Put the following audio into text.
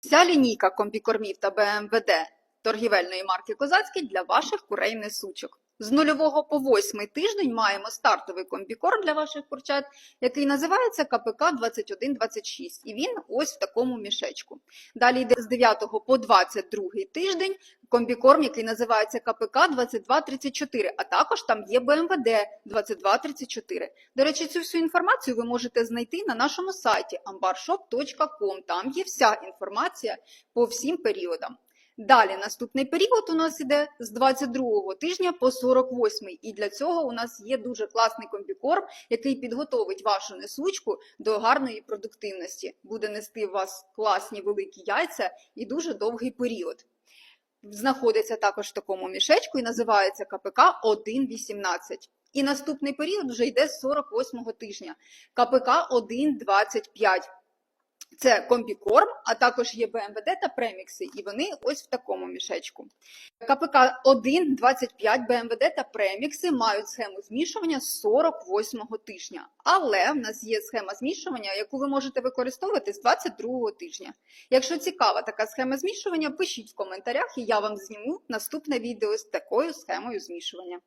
Вся лінійка комбікормів та БМВД торгівельної марки Козацький для ваших курей несучок. З нульового по восьмий тиждень маємо стартовий комбікорм для ваших курчат, який називається КПК 2126, і він ось в такому мішечку. Далі йде з 9 по 22 тиждень комбікорм, який називається КПК 2234, а також там є БМВД 2234. До речі, цю всю інформацію ви можете знайти на нашому сайті ambarshop.com. Там є вся інформація по всім періодам. Далі наступний період у нас іде з 22 тижня по 48, і для цього у нас є дуже класний комбікорм, який підготовить вашу несучку до гарної продуктивності. Буде нести у вас класні великі яйця і дуже довгий період. Знаходиться також в такому мішечку і називається КПК 1.18. І наступний період вже йде з 48 тижня. КПК 1.25. Це комбікорм, а також є БМВД та премікси, і вони ось в такому мішечку. КПК 1, 25 БМВД та премікси мають схему змішування з 48-го тижня. Але в нас є схема змішування, яку ви можете використовувати з 22-го тижня. Якщо цікава така схема змішування, пишіть в коментарях, і я вам зніму наступне відео з такою схемою змішування.